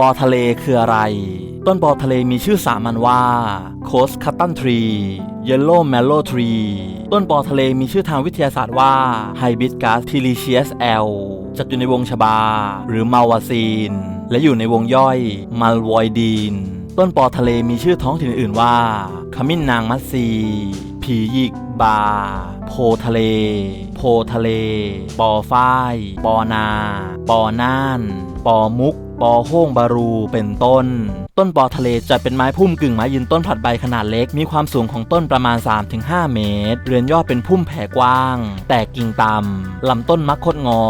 ปอทะเลคืออะไร ต้นปอทะเลมีชื่อสามัญว่าโคสคัตตันทรีเยลโล่แมลโลทรีต้นปอทะเลมีชื่อทางวิทยาศาสตร์ว่าไฮบิสกัสทิลิเชียสแอลจัดอยู่ในวงชบา หรือมาวาซีน และอยู่ในวงย่อยมัลวอยดีน ต้นปอทะเลมีชื่อท้องถิ่นอื่นว่าขมิ้นนางมัตซีผีหยิกบา โพทะเล โพทะเล ปอฝ้าย ปอนา ปอน่าน ปอมุก ปอโฮงบารูเป็นต้น ต้นปอทะเลจัดเป็นไม้พุ่มกึ่งไม้ยืนต้นผลัดใบขนาดเล็ก มีความสูงของต้นประมาณ 3-5 เมตร เรือนยอดเป็นพุ่มแผ่กว้าง แตกกิ่งต่ำลำต้นมักคดงอ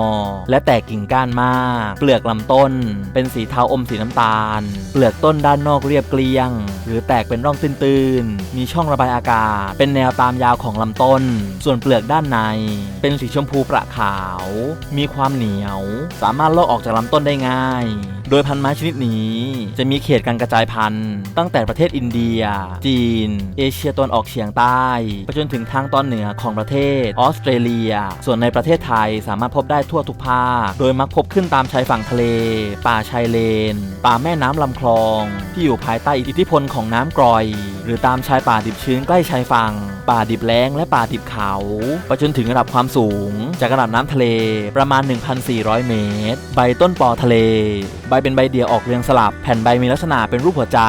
และแตกกิ่งก้านมาก เปลือกลำต้น เป็นสีเทาอมสีน้ำตาล เปลือกต้นด้านนอกเรียบเกลียง หรือแตกเป็นร่องตื้นๆ มีช่องระบายอากาศ เป็นแนวตามยาวของลำต้น ส่วนเปลือกด้านใน เป็นสีชมพูประขาว มีความเหนียว สามารถลอกออกจากลำต้นได้ง่าย โดยพันธุ์ไม้ชนิดนี้ จะมีเขตการกระจายพันธุ์ ตั้งแต่ประเทศอินเดีย จีน เอเชียตะวันออกเฉียงใต้ไปจนถึงทางตอนเหนือของประเทศออสเตรเลีย ส่วนในประเทศไทยสามารถพบได้ทั่วทุกภาค โดยมักพบขึ้นตามชายฝั่งทะเล ป่าชายเลนป่าแม่น้ำลำคลอง ที่อยู่ภายใต้อิทธิพลของน้ำกร่อย หรือตามชายป่าดิบชื้นใกล้ชายฝั่ง ป่าดิบแล้งและป่าดิบเขาไปจนถึงระดับความสูง จากระดับน้ำทะเลประมาณ 1,400 เมตร ใบต้นปอทะเล ใบเป็นใบเดี่ยวออกเรียงสลับ แผ่นใบมีลักษณะเป็นรูปหัวใจ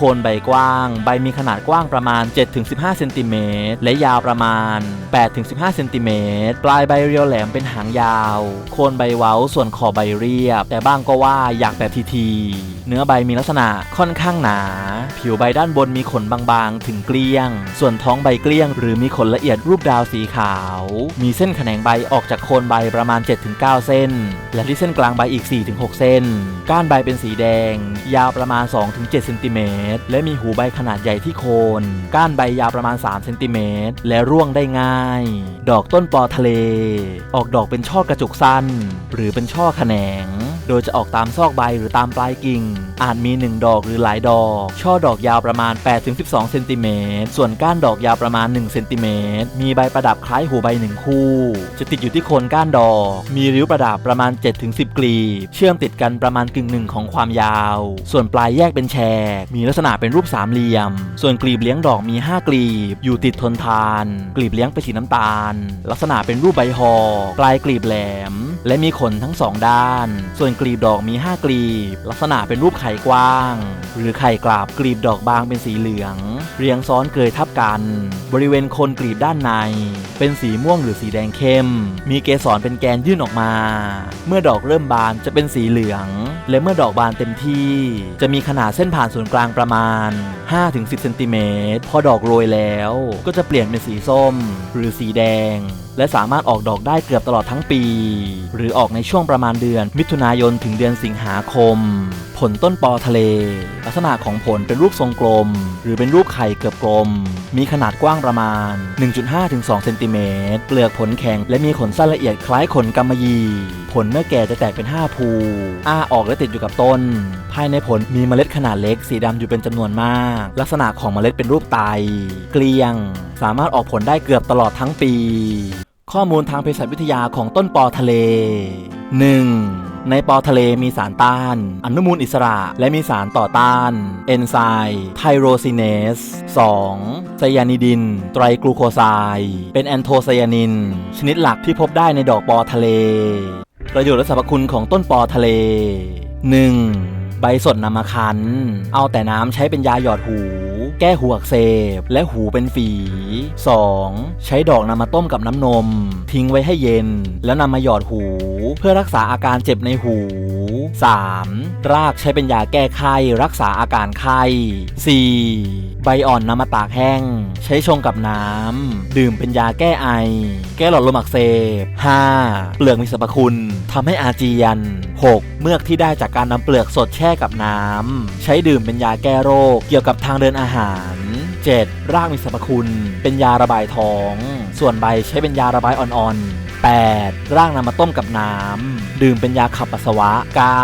โคนใบกว้าง ใบมีขนาดกว้างประมาณ 7-15 เซนติเมตรและยาวประมาณ 8-15 เซนติเมตร ปลายใบเรียวแหลมเป็นหางยาว โคนใบเว้าส่วนขอบใบเรียบ แต่บ้างก็ว่าอยากแบบทีๆเนื้อใบมีลักษณะค่อนข้างหนา ผิวใบด้านบนมีขนบางๆ ถึงเกลี้ยง ส่วนท้องใบเกลี้ยง หรือมีขนละเอียดรูปดาวสีขาว มีเส้นแขนงใบออกจากโคนใบประมาณ 7-9 เส้น และที่เส้นกลางใบอีก 4-6 เส้น ก้านใบเป็นสีแดง ยาวประมาณ 2-7เซนติเมตรและมีหูใบขนาดใหญ่ที่โคน ก้านใบยาวประมาณ3เซนติเมตรและร่วงได้ง่าย ดอกต้นปอทะเล ออกดอกเป็นช่อกระจุกสั้น หรือเป็นช่อแขนง โดยจะออกตามซอกใบหรือตามปลายกิ่ง อาจมี 1 ดอกหรือหลายดอก ช่อดอกยาวประมาณ 8-12 เซนติเมตร ส่วนก้านดอกยาวประมาณ 1 เซนติเมตร มีใบประดับคล้ายหูใบหนึ่งคู่ จะติดอยู่ที่โคนก้านดอก มีริ้วประดับประมาณ 7-10 กลีบ เชื่อมติดกันประมาณกึ่งหนึ่งของความยาว ส่วนปลายแยกเป็นแฉก มีลักษณะเป็นรูปสามเหลี่ยม ส่วนกลีบเลี้ยงดอกมี 5 กลีบ อยู่ติดทนทาน กลีบเลี้ยงเป็นสีน้ำตาล ลักษณะเป็นรูปใบหอกปลายกลีบแหลม และมีขนทั้งสองด้าน ส่วนกลีบดอกมี 5 กลีบ ลักษณะเป็นรูปไข่กว้าง หรือไข่กราบกลีบดอกบางเป็นสีเหลือง เรียงซ้อนเกยทับกัน บริเวณโคนกลีบด้านใน เป็นสีม่วงหรือสีแดงเข้ม มีเกสรเป็นแกนยื่นออกมา เมื่อดอกเริ่มบานจะเป็นสีเหลือง และเมื่อดอกบานเต็มที่ จะมีขนาดเส้นผ่านศูนย์กลางประมาณ 5-10เซนติเมตรพอดอกโรยแล้ว ก็จะเปลี่ยนเป็นสีส้ม หรือสีแดง และสามารถออกดอกได้เกือบตลอดทั้งปี หรือออกในช่วงประมาณเดือน มิถุนายนถึงเดือนสิงหาคม ผลต้นปอทะเล ลักษณะของผลเป็นรูปทรงกลม หรือเป็นรูปไข่เกือบกลม มีขนาดกว้างประมาณ 1.5-2เซนติเมตรเปลือกผลแข็งและมีขนสั้นละเอียดคล้ายขนกำมะหยี่ผลเมื่อแก่จะแตกเป็น 5 ภู อ้าออกและติดอยู่กับต้น ภายในผลมีเมล็ดขนาดเล็กสีดำอยู่เป็นจำนวนมาก ลักษณะของเมล็ดเป็นรูปไต เกลียง สามารถออกผลได้เกือบตลอดทั้งปี ข้อมูลทางเภสัชวิทยาของต้นปอทะเล 1. ในปอทะเลมีสารต้าน อนุมูลอิสระ และมีสารต่อต้าน เอนไซม์ไทโรซินเนส 2. ไซยานิดิน ไตรกลูโคไซด์เป็นแอนโทไซยานิน ชนิดหลักที่พบได้ในดอกปอทะเล ประโยชน์และสรรพคุณของต้นปอทะเล 1. ใบสดนำมาคั้น เอาแต่น้ำใช้เป็นยาหยอดหู แก้หูอักเสบ และหูเป็นฝี 2. ใช้ดอกนำมาต้มกับน้ำนม ทิ้งไว้ให้เย็น แล้วนำมาหยอดหู เพื่อรักษาอาการเจ็บในหู 3. รากใช้เป็นยาแก้ไข้รักษาอาการไข้ 4. ใบอ่อนนำมาตากแห้ง ใช้ชงกับน้ำ ดื่มเป็นยาแก้ไอ แก้หลอดลมอักเสบ 5. เปลือกมีสรรพคุณทำให้อาเจียน 6. เมือกที่ได้จากการนำเปลือกสดแช่กับน้ำ ใช้ดื่มเป็นยาแก้โรคเกี่ยวกับทางเดินอาหาร 7. รากมีสรรพคุณ เป็นยาระบายท้อง ส่วนใบใช้เป็นยาระบายอ่อนๆ 8. ร่างนำมาต้มกับน้ำ ดื่มเป็นยาขับปัสสาวะ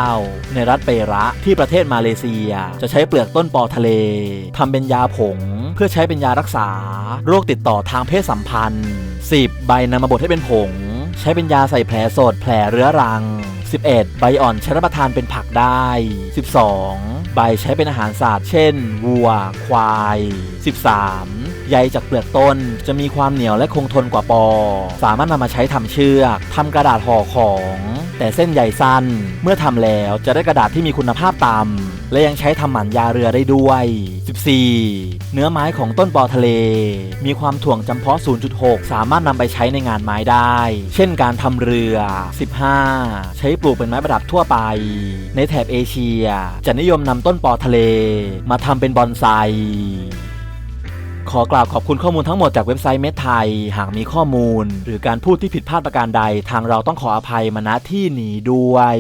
9. ในรัฐเประที่ประเทศมาเลเซีย จะใช้เปลือกต้นปอทะเลทำเป็นยาผง เพื่อใช้เป็นยารักษา โรคติดต่อทางเพศสัมพันธ์ 10. ใบนำมาบดให้เป็นผง ใช้เป็นยาใส่แผลสดแผลเรื้อรัง 11 ใบอ่อนใช้รับประทานเป็นผักได้ 12 ใบใช้เป็นอาหารสัตว์เช่นวัว ควาย 13 ใยจากเปลือกต้น จะมีความเหนียวและคงทนกว่าปอ สามารถนำมาใช้ทำเชือกทำกระดาษห่อของ แต่เส้นใยสั้น เมื่อทำแล้วจะได้กระดาษที่มีคุณภาพต่ำและยังใช้ทำหมันยาเรือได้ด้วย 14 เนื้อไม้ของต้นปอทะเล มีความถ่วงจำเพาะ 0.6 สามารถนำไปใช้ในงานไม้ได้ เช่นการทำเรือ 15 ใช้ปลูกเป็นไม้ประดับทั่วไป ในแถบเอเชีย จะนิยมนำต้นปอทะเล มาทำเป็นบอนไซ ขอกล่าวขอบคุณข้อมูลทั้งหมดจากเว็บไซต์เมทไทย หากมีข้อมูล หรือการพูดที่ผิดพลาดประการใด ทางเราต้องขออภัยมาณที่นี้ด้วย